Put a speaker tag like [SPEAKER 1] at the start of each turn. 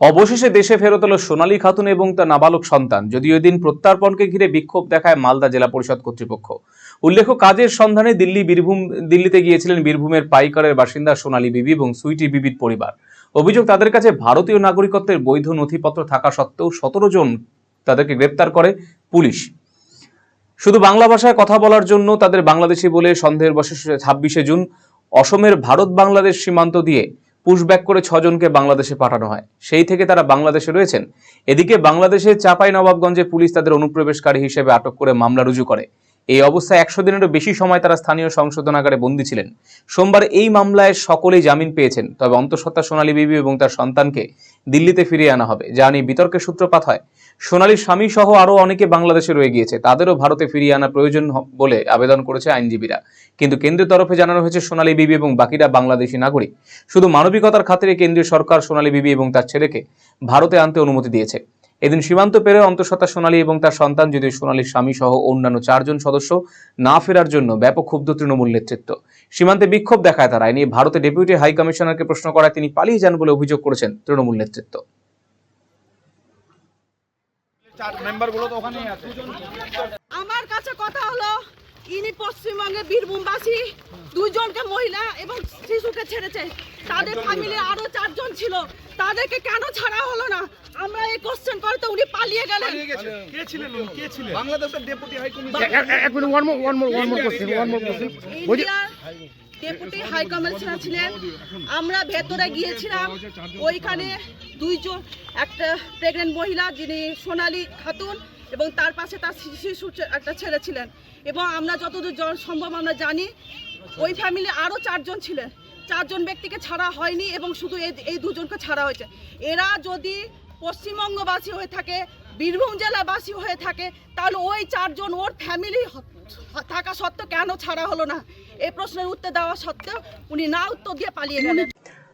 [SPEAKER 1] অবশেষে দেশে ফেরত এলো সোনালী খাতুন এবং তার নাবালক সন্তান। যদিও এদিন প্রত্যার্পণকে ঘিরে বিক্ষোভ দেখায় মালদা জেলা পরিষদ কর্তৃপক্ষ। উল্লেখ্য, কাজের সন্ধানে দিল্লি বীরভূম, দিল্লিতে গিয়েছিলেন বীরভূমের পাইকারের বাসিন্দা সোনালী বিবি এবং সুইটি বিবির পরিবার। অভিযোগ, তাদের কাছে ভারতীয় নাগরিকত্বের বৈধ নথিপত্র থাকা সত্ত্বেও সতেরো জন তাদেরকে গ্রেপ্তার করে পুলিশ। শুধু বাংলা ভাষায় কথা বলার জন্য তাদের বাংলাদেশি বলে সন্দেহের বশে ছাব্বিশে জুন অসমের ভারত বাংলাদেশ সীমান্ত দিয়ে পুশব্যাক করে ছজনকে বাংলাদেশে পাঠানো হয়। সেই থেকে তারা বাংলাদেশে রয়েছেন। এদিকে বাংলাদেশের চাপাই নবাবগঞ্জে পুলিশ তাদের অনুপ্রবেশকারী হিসেবে আটক করে মামলা রুজু করে। এই অবস্থায় একশো দিনেরও বেশি সময় তারা স্থানীয় সংশোধনাগারে বন্দী ছিলেন। সোমবার এই মামলায় সকলেই জামিন পেয়েছেন, তবে অন্তঃসত্ত্বা সোনালী বিবি এবং তার সন্তানকে দিল্লিতে ফিরিয়ে আনা হবে। যা নিয়ে বিতর্কের সূত্রপাত হয়। সোনালীর স্বামী সহ আরও অনেকে বাংলাদেশে রয়ে গিয়েছে। তাদেরও ভারতে ফিরিয়ে আনা প্রয়োজন বলে আবেদন করেছে আইনজীবীরা। কিন্তু কেন্দ্রের তরফে জানানো হয়েছে সোনালী বিবি এবং বাকিরা বাংলাদেশি নাগরিক। শুধু মানবিকতার খাতিরে কেন্দ্রীয় সরকার সোনালী বিবি এবং তার ছেলেকে ভারতে আনতে অনুমতি দিয়েছে। এদিন সীমান্ত পেরে অন্তঃসত্ত্বা সোনালী এবং তার সন্তান যদিও সোনালীর স্বামী সহ অন্যান্য চারজন সদস্য না ফেরার জন্য ব্যাপক ক্ষুব্ধ তৃণমূল নেতৃত্ব। সীমান্তে বিক্ষোভ দেখায় তারা। এ নিয়ে ভারতে ডেপুটি হাই কমিশনারকে প্রশ্ন করায় তিনি পালিয়ে যান বলে অভিযোগ করেছেন তৃণমূল নেতৃত্ব।
[SPEAKER 2] চার মেম্বারগুলো তো ওখানেই আছে।
[SPEAKER 3] আমার কাছে কথা হলো ইনি পশ্চিমবঙ্গে বীরভূমবাসী দুইজনকে মহিলা এবং শিশুকে ছেড়েছে। তাদের ফ্যামিলি আরও চারজন ছিল। তাদেরকে কেন ছাড়া হলো না? আমরা এই কোশ্চেন করতে উনি পালিয়ে গেলেন।
[SPEAKER 2] কে ছিলেন উনি? কে ছিলেন? বাংলাদেশের ডেপুটি হাই কমিশনার
[SPEAKER 4] এক minute one more one more one more question one more question
[SPEAKER 3] deputy high commissioner ছিলেন। আমরা ভেতরে গিয়েছিলাম। ওইখানে দুইজন একটা প্রেগনেন্ট মহিলা যিনি সোনালী খাতুন এবং তার পাশে তার শিশু একটা ছেলে ছিলেন। এবং আমরা যতদূর সম্ভব আমরা জানি ওই ফ্যামিলি আরও চারজন ছিলেন। চারজন ব্যক্তিকে ছাড়া হয়নি এবং শুধু এই দুজনকে ছাড়া হয়েছে। এরা যদি পশ্চিমবঙ্গবাসী হয়ে থাকে, বীরভূম জেলাবাসী হয়ে থাকে, তাহলে ওই চারজন ওর ফ্যামিলি থাকা সত্ত্বেও কেন ছাড়া হলো না? এই প্রশ্নের উত্তর দেওয়া সত্ত্বেও উনি না উত্তর দিয়ে পালিয়ে গেলেন।